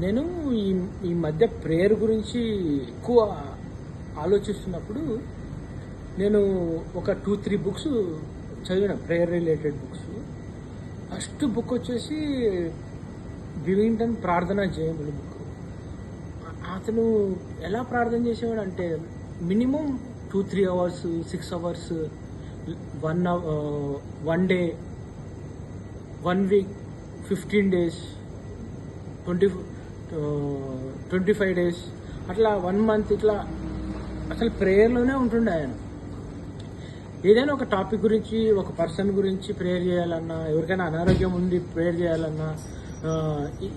నేను ఈ ఈ మధ్య ప్రేయర్ గురించి ఎక్కువ ఆలోచిస్తున్నప్పుడు నేను ఒక టూ త్రీ బుక్స్ చదివిన prayer related books first book వచ్చేసి బివింగ్టన్ ప్రార్థన జయములు బుక్ అతను ఎలా ప్రార్థన చేసేవాడు అంటే minimum two three hours six hours one one day one week fifteen days twenty twenty five days అట్లా వన్ మంత్ ఇట్లా అసలు ప్రేయర్లోనే ఉంటుండే ఆయన. ఏదైనా ఒక టాపిక్ గురించి ఒక పర్సన్ గురించి ప్రేయర్ చేయాలన్నా ఎవరికైనా అనారోగ్యం ఉంది ప్రేయర్ చేయాలన్నా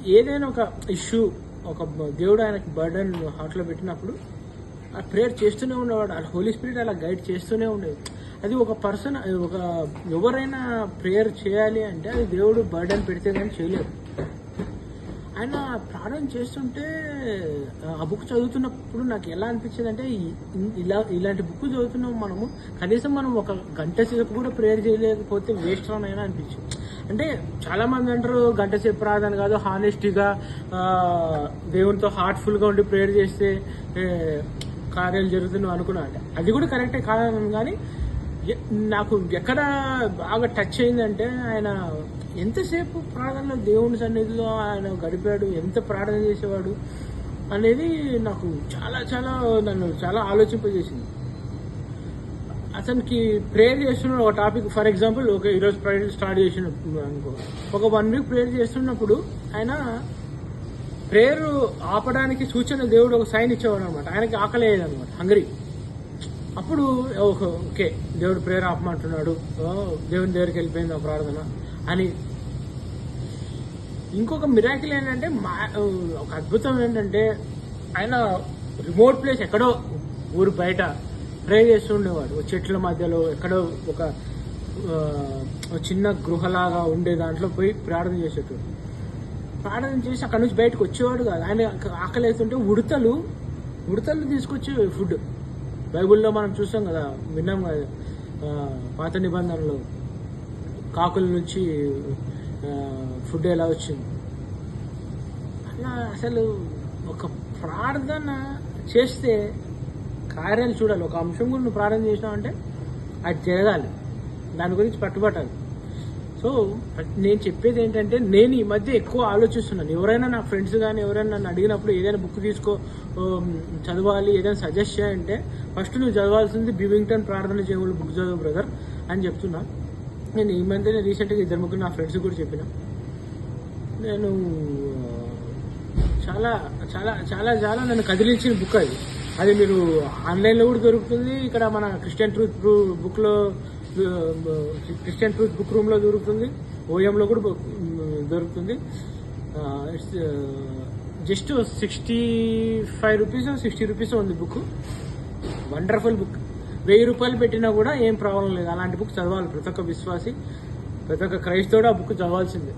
ఏదైనా ఒక ఇష్యూ ఒక దేవుడు ఆయనకి బర్డన్ హార్ట్లో పెట్టినప్పుడు ఆ ప్రేయర్ చేస్తూనే ఉండేవాడు. ఆ హోలీ స్పిరిట్ అలా గైడ్ చేస్తూనే ఉండేది. అది ఒక పర్సన్ ఒక ఎవరైనా ప్రేయర్ చేయాలి అంటే అది దేవుడు బర్డన్ పెడితే కానీ చేయలేదు. ఆయన ప్రారంభం చేస్తుంటే ఆ బుక్ చదువుతున్నప్పుడు నాకు ఎలా అనిపించేది అంటే ఇలా ఇలాంటి బుక్ చదువుతున్నాం మనము. కనీసం మనం ఒక గంట సేపు కూడా ప్రేయర్ చేయలేకపోతే వేస్ట్ అయినా అనిపించింది. అంటే చాలా మంది అంటారు గంట సేపు రాదని కాదు హానెస్టీగా దేవునితో హార్ట్ఫుల్గా ఉండి ప్రేయర్ చేస్తే కార్యాలు జరుగుతున్నావు అనుకున్నా. అంటే అది కూడా కరెక్టే కాదని కానీ ఎ- నాకు ఎక్కడ బాగా టచ్ అయిందంటే ఆయన ఎంతసేపు ప్రార్థనలో దేవుని సన్నిధిలో ఆయన గడిపాడు? ఎంత ప్రార్థన చేసేవాడు? అనేది నాకు చాలా చాలా నన్ను చాలా ఆలోచింపజేసింది. అతనికి ప్రేయర్ చేస్తున్న ఒక టాపిక్ ఫర్ ఎగ్జాంపుల్ ఒక ఈరోజు ప్రేయర్ స్టార్ట్ చేసిన అనుకో. ఒక వన్ వీక్ ప్రేయర్ చేస్తున్నప్పుడు ఆయన ప్రేయర్ ఆపడానికి సూచన దేవుడు ఒక సైన్ ఇచ్చేవాడు అనమాట ఆయనకి ఆకలి అనమాట హంగరీ అప్పుడు ఓకే దేవుడు ప్రేయర్ ఆపమంటున్నాడు. దేవుని దగ్గరికి వెళ్ళిపోయింది ఆ ప్రార్థన. అని. ఇంకొక మిరాకిల్ ఏంటంటే మా ఒక అద్భుతం ఏంటంటే ఆయన రిమోట్ ప్లేస్ ఎక్కడో ఊరు బయట ప్రే చేస్తుండేవాడు చెట్ల మధ్యలో ఎక్కడో ఒక చిన్న గృహలాగా ఉండే దాంట్లో పోయి ప్రార్థన చేసేటోడు. ప్రార్థన చేసి అక్కడ నుంచి బయటకు వచ్చేవాడు కాదు. ఆయన ఆకలి అవుతుంటే ఉడతలు ఉడతలు తీసుకొచ్చే ఫుడ్ బైబుల్లో మనం చూసాం కదా విన్నాం కదా పాత నిబంధనలు కాకుల నుంచి ఫుడ్ ఎలా వచ్చింది? అలా అసలు ఒక ప్రార్థన చేస్తే కార్యాలు చూడాలి. ఒక అంశం గురించి నువ్వు ప్రార్థన చేసినావు అంటే అది జరగాలి. దాని గురించి పట్టుబట్టాలి. సో నేను చెప్పేది ఏంటంటే నేను ఈ మధ్య ఎక్కువ ఆలోచిస్తున్నాను. ఎవరైనా నా ఫ్రెండ్స్ కానీ ఎవరైనా నన్ను అడిగినప్పుడు ఏదైనా బుక్ తీసుకో చదవాలి ఏదైనా సజెస్ట్ చేయంటే ఫస్ట్ నువ్వు చదవాల్సింది బివింగ్టన్ ప్రార్థన చేయములు బుక్ చదువు బ్రదర్ అని చెప్తున్నా. నేను ఈ మధ్యనే రీసెంట్గా ఇద్దరు ముగ్గురు నా ఫ్రెండ్స్ కూడా చెప్పిన. నేను చాలా చాలా చాలా చాలా నన్ను కదిలించిన బుక్ అది. అది మీరు ఆన్లైన్లో కూడా దొరుకుతుంది ఇక్కడ మన క్రిస్టియన్ ట్రూత్ బుక్లో క్రిస్టియన్ ట్రూత్ బుక్ రూమ్లో దొరుకుతుంది ఓఎంలో కూడా బుక్, దొరుకుతుంది. It's just sixty five rupees sixty rupees ఉంది బుక్. Wonderful book. వెయ్యి రూపాయలు పెట్టినా కూడా ఏం ప్రాబ్లం లేదు. అలాంటి బుక్ చదవాలి. ప్రతి ఒక్క విశ్వాసి ప్రతి ఒక్క క్రైస్తవుడు ఆ బుక్ చదవాల్సిందే.